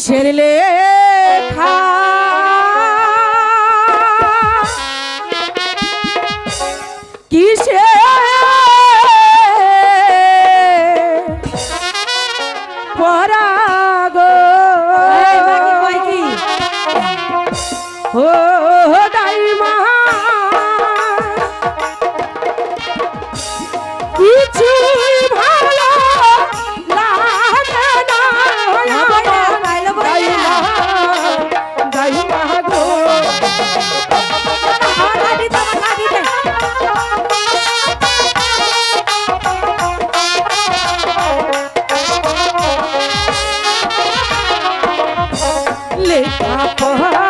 কিসের লেখা কিসে? পরাগো ও লেখা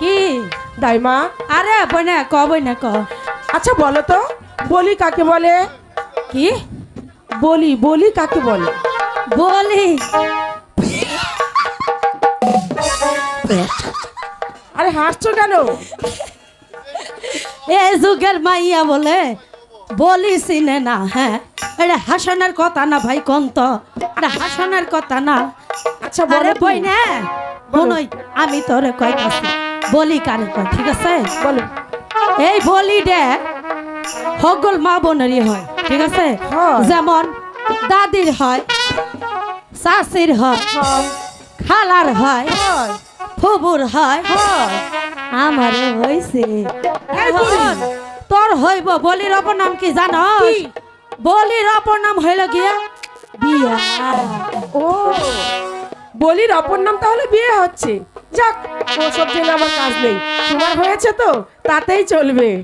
কি? দাইমা? আরে বইনা ক বইনা ক। আচ্ছা বলো তো বলি কাকে বলে? কি? বলি বলি কাকে বলে? বলি। আরে হাসছো কেন? এ যুগের মাইয়া বলে বলি চিনে না হ্যাঁ? এটা হাসানের কথা না ভাই কোন তো এটা হাসানের কথা না। আচ্ছা আরে বই না আমি তোরে বলি কারে কয় ঠিক আছে? বলো। এই বলি সকল মা বোনেরই হয় ঠিক আছে? যেমন দাদির হয় শাশির হয় খালার হয় ফুবুর হয় আমার। এখন তোর হইব বলির অপর নাম কি? জানো? বলির অপর নাম হইল গিয়া বিয়া। ও, বলির অপর নাম তাহলে বিয়ে হচ্ছে। যাক, ওসব জেনে আমার কাজ নেই। তোমার হয়েছে তো, তাতেই চলবে।